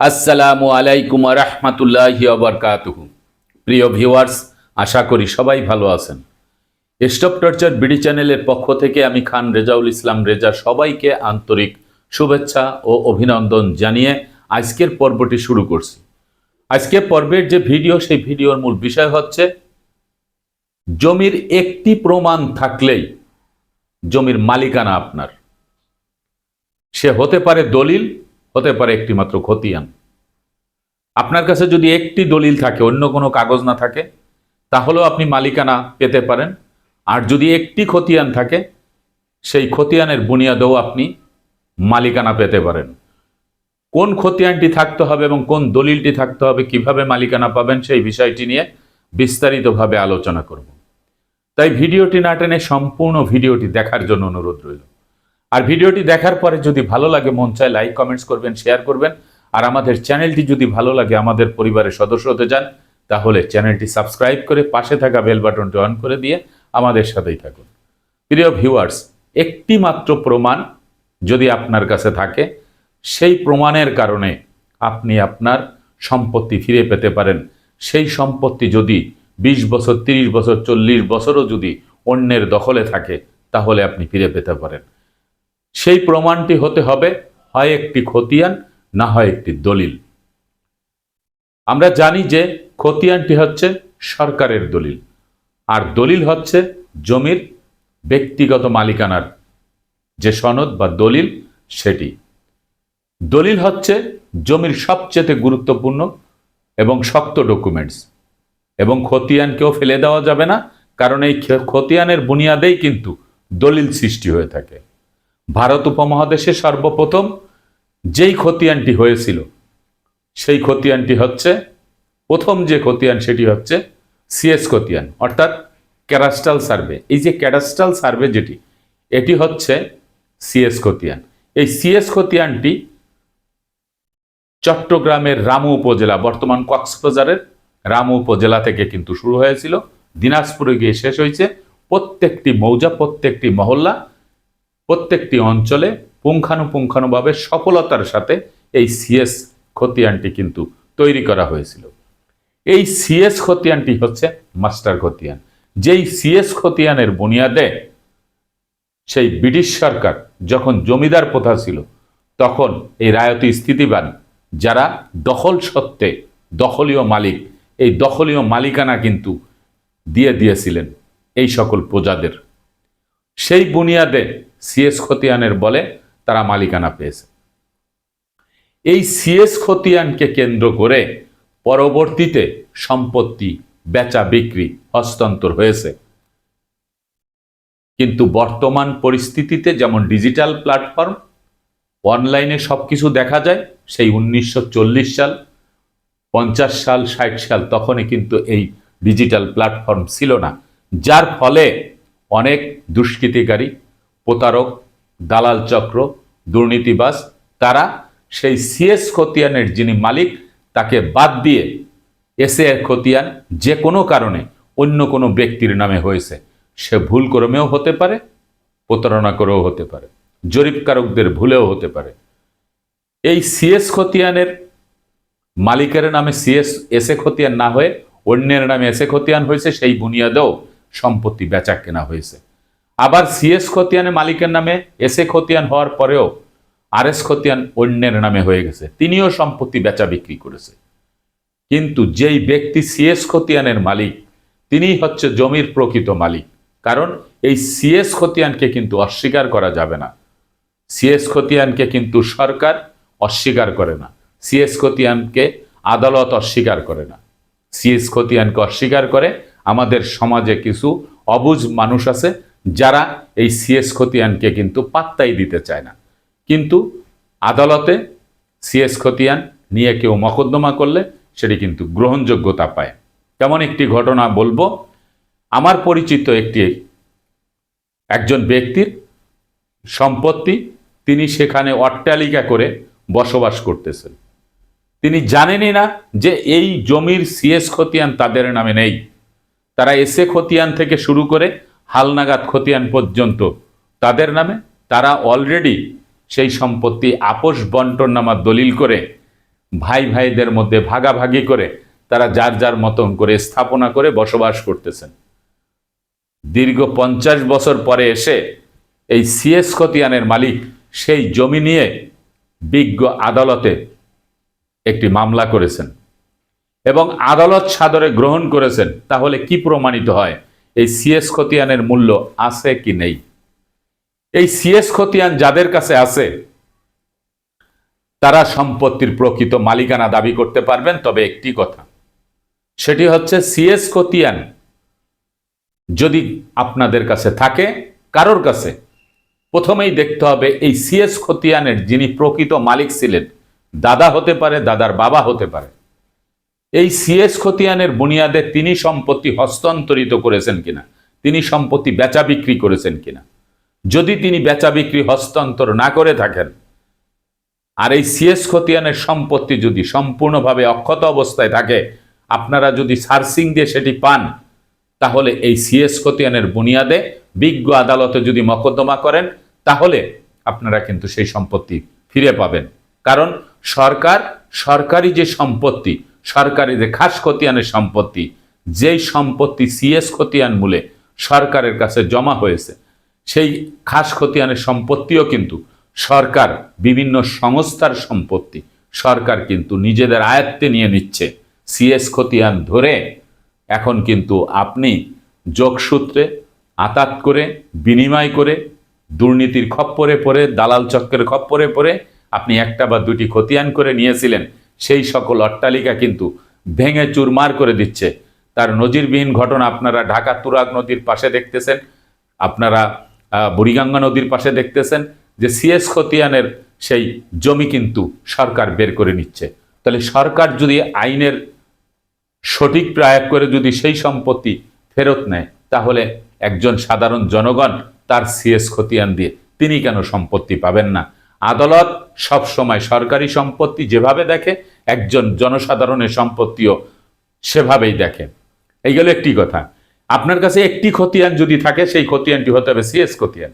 আসসালামু আলাইকুম রহমতুল্লাহি আবরকাতুহ প্রিয় ভিউয়ার্স, আশা করি সবাই ভালো আছেন। স্টপ টর্চার বিডি চ্যানেলের পক্ষ থেকে আমি খান রেজাউল ইসলাম রেজা সবাইকে আন্তরিক শুভেচ্ছা ও অভিনন্দন জানিয়ে আজকের পর্বটি শুরু করছি। আজকের পর্বের যে ভিডিও, সেই ভিডিওর মূল বিষয় হচ্ছে, জমির একটি প্রমাণ থাকলেই জমির মালিকানা আপনার। সে হতে পারে দলিল হতে পারে একটি মাত্র খতিয়ান। আপনার কাছে যদি একটি দলিল থাকে, অন্য কোনো কাগজ না থাকে, তাহলেও আপনি মালিকানা পেতে পারেন। আর যদি একটি খতিয়ান থাকে, সেই খতিয়ানের বুনিয়াদেও আপনি মালিকানা পেতে পারেন। কোন খতিয়ানটি থাকতে হবে এবং কোন দলিলটি থাকতে হবে, কীভাবে মালিকানা পাবেন, সেই বিষয়টি নিয়ে বিস্তারিতভাবে আলোচনা করব। তাই ভিডিওটি না টেনে সম্পূর্ণ ভিডিওটি দেখার জন্য অনুরোধ রইল। আর ভিডিওটি দেখার পরে যদি ভালো লাগে, মন চায় লাইক কমেন্টস করবেন শেয়ার করবেন। আর আমাদের চ্যানেলটি যদি ভালো লাগে, আমাদের পরিবারের সদস্য হতে চান, তাহলে চ্যানেলটি সাবস্ক্রাইব করে পাশে থাকা বেল বাটনটি অন করে দিয়ে আমাদের সাথেই থাকুন। প্রিয় ভিউয়ার্স একটি মাত্র প্রমাণ যদি আপনার কাছে থাকে, সেই প্রমাণের কারণে আপনি আপনার সম্পত্তি ফিরে পেতে পারেন। সেই সম্পত্তি যদি বিশ বছর, তিরিশ বছর, চল্লিশ বছরও যদি অন্যের দখলে থাকে, তাহলে আপনি ফিরে পেতে পারেন। সেই প্রমাণটি হতে হবে, হয় একটি খতিয়ান না হয় একটি দলিল। আমরা জানি যে খতিয়ানটি হচ্ছে সরকারের দলিল, আর দলিল হচ্ছে জমির ব্যক্তিগত মালিকানার যে সনদ বা দলিল সেটি। দলিল হচ্ছে জমির সবচেয়ে গুরুত্বপূর্ণ এবং শক্ত ডকুমেন্টস, এবং খতিয়ানকেও ফেলে দেওয়া যাবে না, কারণ এই খতিয়ানের বুনিয়াদেই কিন্তু দলিল সৃষ্টি হয়ে থাকে। ভারত উপমহাদেশে সর্বপ্রথম যেই খতিয়ানটি হয়েছিল, সেই খতিয়ানটি হচ্ছে, প্রথম যে খতিয়ান সেটি হচ্ছে সিএস খতিয়ান, অর্থাৎ ক্যাডাস্ট্রাল সার্ভে। এই যে ক্যাডাস্ট্রাল সার্ভে যেটি, এটি হচ্ছে সিএস খতিয়ান। এই সিএস খতিয়ানটি চট্টগ্রামের রামু উপজেলা, বর্তমান কক্সবাজারের রামু উপজেলা থেকে কিন্তু শুরু হয়েছিল। দিনাজপুরে গিয়ে শেষ হয়েছে। প্রত্যেকটি মৌজা, প্রত্যেকটি মহল্লা প্রত্যেকটি অঞ্চলে পুঙ্খানুপুঙ্খানুভাবে সফলতার সাথে এই সিএস খতিয়ানটি কিন্তু তৈরি করা হয়েছিল। এই সিএস খতিয়ানটি হচ্ছে মাস্টার খতিয়ান। যেই সিএস খতিয়ানের বুনিয়াদে সেই ব্রিটিশ সরকার যখন জমিদার প্রথা ছিল, তখন এই রায়তি স্থিতিবান, যারা দখল সত্ত্বে দখলীয় মালিক, এই দখলীয় মালিকানা কিন্তু দিয়ে দিয়েছিলেন এই সকল প্রজাদের। সেই বুনিয়াদে সিএস খতিয়ানের বলে তারা মালিকানা পেয়েছে। এই সিএস খতিয়ানকে কেন্দ্র করে পরবর্তীতে সম্পত্তি বেচা বিক্রি হস্তান্তর হয়েছে। কিন্তু বর্তমান পরিস্থিতিতে যেমন ডিজিটাল প্ল্যাটফর্ম, অনলাইনে সব কিছু দেখা যায়, সেই উনিশশো চল্লিশ সাল, পঞ্চাশ সাল, ষাট সাল, তখনই কিন্তু এই ডিজিটাল প্ল্যাটফর্ম ছিল না। যার ফলে অনেক দুষ্কৃতিকারী, প্রতারক, দালাল চক্র দুর্নীতিবাস তারা সেই সিএস খতিয়ানের যিনি মালিক, তাকে বাদ দিয়ে এসে খতিয়ান যে কোনো কারণে অন্য কোনো ব্যক্তির নামে হয়েছে, সে ভুল ক্রমেও হতে পারে, প্রতারণা করেও হতে পারে জরিপকারকদের ভুলেও হতে পারে। এই সিএস খতিয়ানের মালিকের নামে সিএস এসে খতিয়ান না হয়ে অন্যের নামে এসে খতিয়ান হয়েছে, সেই বুনিয়াদেও সম্পত্তি বেচা কেনা হয়েছে। আবার সিএস খতিয়ানে মালিকের নামে এসে খতিয়ান হওয়ার পরেও আর এস খতিয়ান অন্যের নামে হয়ে গেছে। তিনিও সম্পত্তি বেচা বিক্রি করেছে। কিন্তু যেই ব্যক্তি সিএস খতিয়ানের মালিক, তিনিই হচ্ছে জমির প্রকৃত মালিক। কারণ এই সিএস খতিয়ানকে কিন্তু অস্বীকার করা যাবে না। সিএস খতিয়ানকে কিন্তু সরকার অস্বীকার করে না। সিএস খতিয়ানকে আদালত অস্বীকার করে না। সিএস খতিয়ানকে অস্বীকার করে আমাদের সমাজে কিছু অবুজ মানুষ আছে যারা এই সিএস খতিয়ানকে কিন্তু পাত্তাই দিতে চায় না। কিন্তু আদালতে সিএস খতিয়ান নিয়ে কেউ মকদ্দমা করলে সেটি কিন্তু গ্রহণযোগ্যতা পায়। তেমন একটি ঘটনা বলব, আমার পরিচিত একটি, একজন ব্যক্তির সম্পত্তি তিনি সেখানে অট্টালিকা করে বসবাস করতেছেন। তিনি জানেনই না যে এই জমির সিএস খতিয়ান তাদের নামে নেই। তারা এসে খতিয়ান থেকে শুরু করে হালনাগাদ খতিয়ান পর্যন্ত তাদের নামে তারা অলরেডি সেই সম্পত্তি আপোষ বন্টন নামা দলিল করে ভাই ভাইদের মধ্যে ভাগাভাগি করে তারা যার যার মতন করে স্থাপনা করে বসবাস করতেছেন। দীর্ঘ পঞ্চাশ বছর পরে এসে এই সিএস খতিয়ানের মালিক সেই জমি নিয়ে বিজ্ঞ আদালতে একটি মামলা করেছেন। এবং আদালত সাদরে গ্রহণ করেছেন, তাহলে কি প্রমাণিত হয়? এই সিএস খতিয়ানের মূল্য আছে কি নেই? এই সিএস খতিয়ান যাদের কাছে আছে, তারা সম্পত্তির প্রকৃত মালিকানা দাবি করতে পারবেন, তবে একটি কথা, সেটি হচ্ছে সিএস খতিয়ান যদি আপনাদের কাছে থাকে, কারোর কাছে, প্রথমেই দেখতে হবে এই সিএস খতিয়ানের যিনি প্রকৃত মালিক ছিলেন, দাদা হতে পারে, দাদার বাবা হতে পারে। এই সিএস খতিয়ানের বুনিয়াদে তিনি সম্পত্তি হস্তান্তরিত করেছেন কিনা? তিনি সম্পত্তি বেচা বিক্রি করেছেন কিনা? যদি তিনি বেচা বিক্রি হস্তান্তর না করে থাকেন, আর এই সিএস খতিয়ানের সম্পত্তি যদি সম্পূর্ণভাবে অক্ষত অবস্থায় থাকে, আপনারা যদি সার্চিং দিয়ে সেটি পান, তাহলে এই সিএস খতিয়ানের বুনিয়াদে বিজ্ঞ আদালতে যদি মকদ্দমা করেন, তাহলে আপনারা কিন্তু সেই সম্পত্তি ফিরে পাবেন। কারণ সরকার, সরকারি যে সম্পত্তি সরকারি যে খাস খতিয়ানের সম্পত্তি, যেই সম্পত্তি সিএস খতিয়ান মূলে সরকারের কাছে জমা হয়েছে, সেই খাস খতিয়ানের সম্পত্তিও কিন্তু সরকার বিভিন্ন সংস্থার সম্পত্তি, সরকার কিন্তু নিজেদের আয়ত্তে নিয়ে নিচ্ছে সিএস খতিয়ান ধরে। এখন কিন্তু আপনি যোগসূত্রে আতাত করে, বিনিময় করে, দুর্নীতির খপ্পরে পড়ে, দালাল চক্রের খপ্পরে পড়ে, আপনি একটা বা দুটি খতিয়ান করে নিয়েছিলেন সেই সকল অট্টালিকা কিন্তু ভেঙে চুরমার করে দিচ্ছে। তার নজিরবিহীন ঘটনা আপনারা ঢাকা তুরাগ নদীর পাশে দেখতেছেন, আপনারা বুড়িগঙ্গা নদীর পাশে দেখতেছেন যে সিএস খতিয়ানের সেই জমি কিন্তু সরকার বের করে নিচ্ছে। তাহলে সরকার যদি আইনের সঠিক প্রয়োগ করে যদি সেই সম্পত্তি ফেরত নেয়, তাহলে একজন সাধারণ জনগণ তার সিএস খতিয়ান দিয়ে তিনি কেন সম্পত্তি পাবেন না? আদালত সব সময় সরকারি সম্পত্তি যেভাবে দেখে, একজন জনসাধারণের সম্পত্তিও সেভাবেই দেখে। এই গেল একটি কথা। আপনার কাছে একটি খতিয়ান যদি থাকে, সেই খতিয়ানটি হতে হবে সিএস খতিয়ান।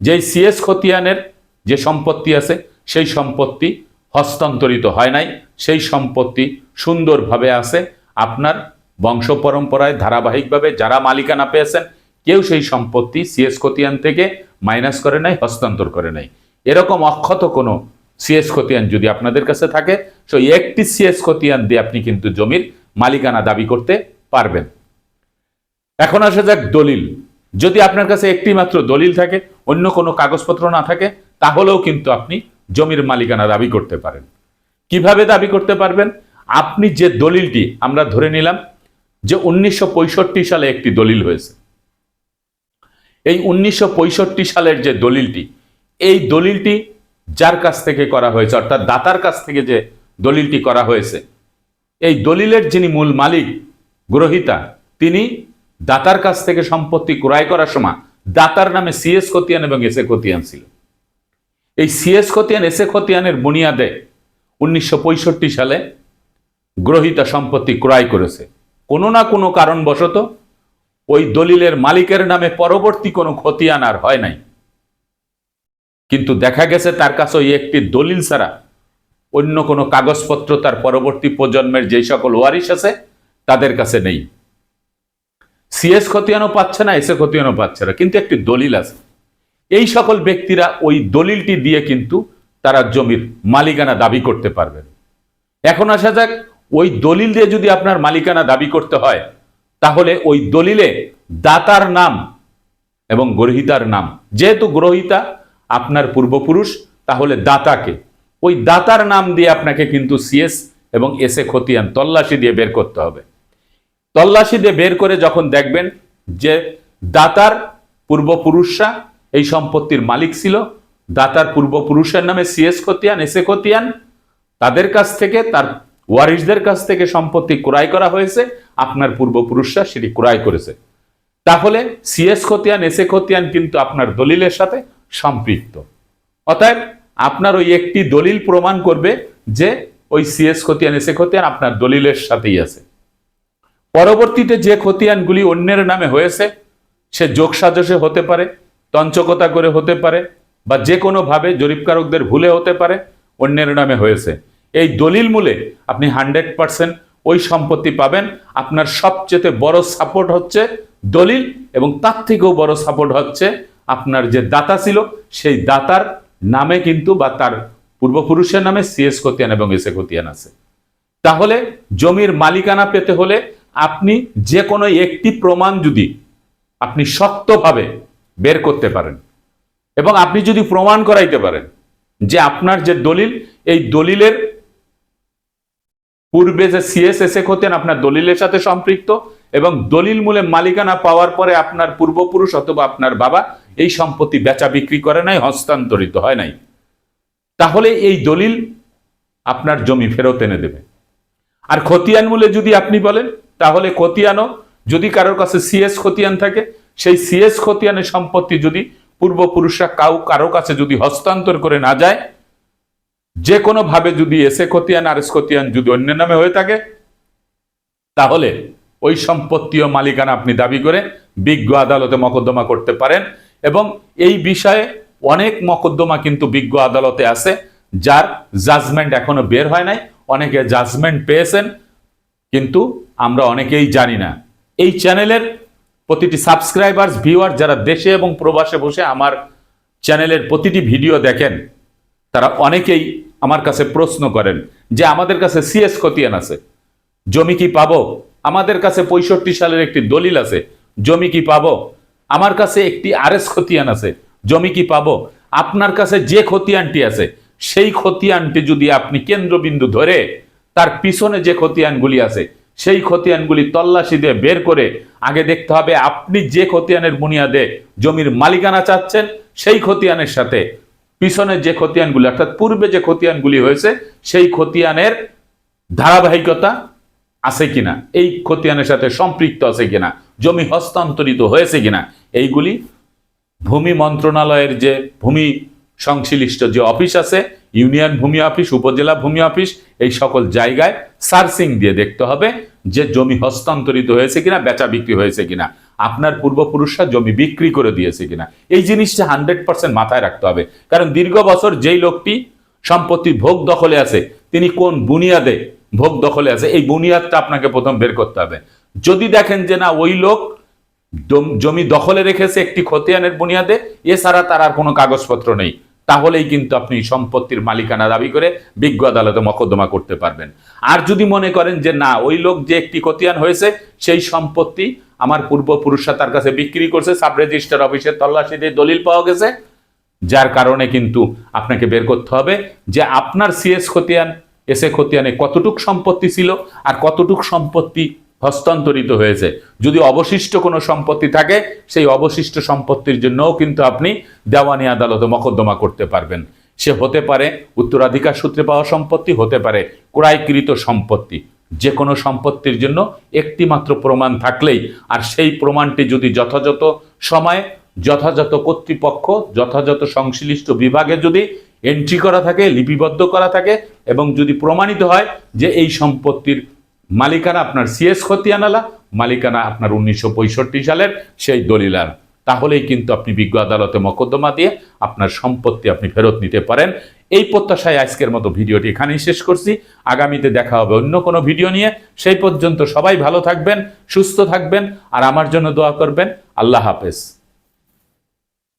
যেই সিএস খতিয়ানের যে সম্পত্তি আছে, সেই সম্পত্তি হস্তান্তরিত হয় নাই, সেই সম্পত্তি সুন্দরভাবে আছে। আপনার বংশ পরম্পরায় ধারাবাহিকভাবে যারা মালিকানা পেয়েছেন, কেউ সেই সম্পত্তি সিএস খতিয়ান থেকে মাইনাস করে নাই, হস্তান্তর করে নাই। এরকম অক্ষত কোনো সিএস খতিয়ান যদি আপনাদের কাছে থাকে সো একটি সিএস খতিয়ান দিয়ে আপনি কিন্তু জমির মালিকানা দাবি করতে পারবেন। এখন আসা যাক দলিল। যদি আপনার কাছে একটি মাত্র দলিল থাকে, অন্য কোনো কাগজপত্র না থাকে, তাহলেও কিন্তু আপনি জমির মালিকানা দাবি করতে পারেন। কীভাবে দাবি করতে পারবেন? আপনি যে দলিলটি আমরা ধরে নিলাম যে উনিশশো পঁয়ষট্টি সালে একটি দলিল হয়েছে। এই উনিশশো পঁয়ষট্টি সালের যে দলিলটি এই দলিলটি যার কাছ থেকে করা হয়েছে, অর্থাৎ দাতার কাছ থেকে যে দলিলটি করা হয়েছে, এই দলিলের যিনি মূল মালিক, গ্রহিতা, তিনি দাতার কাছ থেকে সম্পত্তি ক্রয় করার সময় দাতার নামে সিএস খতিয়ান এবং এসএ খতিয়ান ছিল। এই সিএস খতিয়ান এসএ খতিয়ানের বুনিয়াদে উনিশশো পঁয়ষট্টি সালে গ্রহিতা সম্পত্তি ক্রয় করেছে। কোনো না কোনো কারণবশত ওই দলিলের মালিকের নামে পরবর্তী কোনো খতিয়ান আর হয় নাই। কিন্তু দেখা গেছে তার কাছে ওই একটি দলিল ছাড়া অন্য কোনো কাগজপত্র তার পরবর্তী প্রজন্মের যেই সকল ওয়ারিশ আছে, তাদের কাছে নেই। সিএস খতিয়ানও পাচ্ছে না এসে খতিয়ানও পাচ্ছে না, কিন্তু একটি দলিল আছে। এই সকল ব্যক্তিরা ওই দলিলটি দিয়ে কিন্তু তারা জমির মালিকানা দাবি করতে পারবেন এখন আসা যাক, ওই দলিল দিয়ে যদি আপনার মালিকানা দাবি করতে হয়, তাহলে ওই দলিলে দাতার নাম এবং গ্রহিতার নাম, যেহেতু গ্রহিতা আপনার পূর্বপুরুষ, তাহলে দাতাকে। ওই দাতার নাম দিয়ে আপনাকে কিন্তু সিএস এবং এসে খতিয়ান, তল্লাশি দিয়ে বের করতে হবে। তল্লাশি দিয়ে বের করে যখন দেখবেন যে দাতার পূর্বপুরুষরা এই সম্পত্তির মালিক ছিল, দাতার পূর্বপুরুষের নামে সিএস খতিয়ান এসে খতিয়ান, তাদের কাছ থেকে, তার ওয়ারিশদের কাছ থেকে সম্পত্তি ক্রয় করা হয়েছে, আপনার পূর্বপুরুষরা সেটি ক্রয় করেছে। তাহলে সিএস খতিয়ান এসে খতিয়ান কিন্তু আপনার দলিলের সাথে সম্পৃক্ত। অতএব আপনার ওই একটি দলিল প্রমাণ করবে যে ওই সিএস খতিয়ান এসে খতিয়ান আপনার দলিলের সাথেই আছে। পরবর্তীতে যে খতিয়ানগুলি অন্যের নামে হয়েছে, সে যোগ সাজসে হতে পারে, তঞ্চকতা করে হতে পারে, বা যে কোনোভাবে জরিপকারকদের ভুলে হতে পারে, অন্যের নামে হয়েছে। এই দলিল মূলে আপনি হান্ড্রেড পার্সেন্ট ওই সম্পত্তি পাবেন। আপনার সবচেয়ে বড় সাপোর্ট হচ্ছে দলিল এবং তার থেকেও বড় সাপোর্ট হচ্ছে আপনার যে দাতা ছিল, সেই দাতার নামে কিন্তু বা তার পূর্বপুরুষের নামে সিএস খতিয়ান এবং এসে খতিয়ান আছে। তাহলে জমির মালিকানা পেতে হলে আপনি যে কোনো একটি প্রমাণ যদি আপনি শক্তভাবে বের করতে পারেন এবং আপনি যদি প্রমাণ করাইতে পারেন যে আপনার যে দলিল, এই দলিলের পূর্বে যে সিএসএসএ হতেন আপনার দলিলের সাথে সম্পৃক্ত এবং দলিল মূলে মালিকানা পাওয়ার পরে আপনার পূর্বপুরুষ অথবা আপনার বাবা এই সম্পত্তি বেচা বিক্রি করে নাই, হস্তান্তরিত হয় নাই। তাহলে এই দলিল আপনার জমি ফেরত এনে দেবে। আর খতিয়ান মূলে যদি আপনি বলেন, তাহলে খতিয়ানও যদি কারোর কাছে সিএস খতিয়ান থাকে, সেই সিএস খতিয়ানের সম্পত্তি যদি পূর্বপুরুষরা কাউ, কারও কাছে যদি হস্তান্তর করে না যায় যে কোনো ভাবে যদি এসে খতিয়ান আর এস খতিয়ান যদি অন্য নামে হয়ে থাকে, তাহলে ওই সম্পত্তি ও মালিকানা আপনি দাবি করে বিজ্ঞ আদালতে মকদ্দমা করতে পারেন এবং এই বিষয়ে অনেক মকদ্দমা কিন্তু বিজ্ঞ আদালতে আছে, যার জাজমেন্ট এখনও বের হয় নাই। অনেকে জাজমেন্ট পেয়েছেন, কিন্তু আমরা অনেকেই জানি না। এই চ্যানেলের প্রতিটি সাবস্ক্রাইবার্স ভিউয়ার যারা দেশে এবং প্রবাসে বসে আমার চ্যানেলের প্রতিটি ভিডিও দেখেন, তারা অনেকেই আমার কাছে প্রশ্ন করেন যে আমাদের কাছে সিএস খতিয়ান আছে। জমি কি পাবো? আমাদের কাছে পঁয়ষট্টি সালের একটি দলিল আছে, জমি কি পাবো? আমার কাছে একটি আরএস খতিয়ান আছে, জমি কি পাবো? আপনার কাছে যে খতিয়ানটি আছে, সেই খতিয়ানটি যদি আপনি কেন্দ্রবিন্দু ধরে তার পিছনে যে খতিয়ানগুলি আছে, সেই খতিয়ানগুলি তল্লাশি দিয়ে বের করে আগে দেখতে হবে আপনি যে খতিয়ানের বুনিয়াদে জমির মালিকানা চাচ্ছেন, সেই খতিয়ানের সাথে পিছনে যে খতিয়ানগুলি, অর্থাৎ পূর্বে যে খতিয়ানগুলি হয়েছে, সেই খতিয়ানের ধারাবাহিকতা আছে কিনা? এই খতিয়ানের সাথে সম্পৃক্ত আছে কিনা? জমি হস্তান্তরিত হয়েছে কিনা? এইগুলি ভূমি মন্ত্রণালয়ের যে ভূমি সংশ্লিষ্ট যে অফিস আছে, ইউনিয়ন ভূমি অফিস, উপজেলা ভূমি অফিস, এই সকল জায়গায় সার্চিং দিয়ে দেখতে হবে যে জমি হস্তান্তরিত হয়েছে কিনা, বেচা বিক্রি হয়েছে কিনা, আপনার পূর্বপুরুষরা জমি বিক্রি করে দিয়েছে কিনা। এই জিনিসটা হান্ড্রেড পার্সেন্ট মাথায় রাখতে হবে। কারণ দীর্ঘ বছর যেই লোকটি সম্পত্তির ভোগ দখলে আছে, তিনি কোন বুনিয়াদে ভোগ দখলে আছে, এই বুনিয়াদটা আপনাকে প্রথম বের করতে হবে। যদি দেখেন যে না, ওই লোক জমি দখলে রেখেছে একটি খতিয়ানের বুনিয়াদে, এছাড়া তার আর কোনো কাগজপত্র নেই। তাহলেই কিন্তু আপনি সম্পত্তির মালিকানা দাবি করে বিজ্ঞ আদালতে মকদ্দমা করতে পারবেন। আর যদি মনে করেন যে না, ওই লোক যে একটি খতিয়ান হয়েছে, সেই সম্পত্তি আমার পূর্বপুরুষরা তার কাছে বিক্রি করছে সাব রেজিস্টার অফিসের তল্লাশিতে দলিল পাওয়া গেছে, যার কারণে কিন্তু আপনাকে বের করতে হবে যে আপনার সিএস খতিয়ান এসে খতিয়ানে কতটুক সম্পত্তি ছিল আর কতটুক সম্পত্তি হস্তান্তরিত হয়েছে? যদি অবশিষ্ট কোনো সম্পত্তি থাকে, সেই অবশিষ্ট সম্পত্তির জন্যও কিন্তু আপনি দেওয়ানি আদালতে মকদ্দমা করতে পারবেন। সে হতে পারে উত্তরাধিকার সূত্রে পাওয়া সম্পত্তি, হতে পারে ক্রয়কৃত সম্পত্তি। যে কোনো সম্পত্তির জন্য একটি মাত্র প্রমাণ থাকলেই, আর সেই প্রমাণটি যদি যথাযথ সময়ে, যথাযথ কর্তৃপক্ষ, যথাযথ সংশ্লিষ্ট বিভাগে যদি এন্ট্রি করা থাকে, লিপিবদ্ধ করা থাকে এবং যদি প্রমাণিত হয় যে এই সম্পত্তির মালিকানা আপনার সিএস খতিয়ানালা, মালিকানা আপনার উনিশশো পঁয়ষট্টি সালের সেই দলিলার। তাহলেই কিন্তু আপনি বিজ্ঞ আদালতে মকদ্দমা দিয়ে আপনার সম্পত্তি আপনি ফেরত নিতে পারেন। এই প্রত্যাশায় আজকের মতো ভিডিওটি এখানেই শেষ করছি। আগামীতে দেখা হবে অন্য কোনো ভিডিও নিয়ে। সেই পর্যন্ত সবাই ভালো থাকবেন, সুস্থ থাকবেন, আর আমার জন্য দোয়া করবেন। আল্লাহ হাফেজ।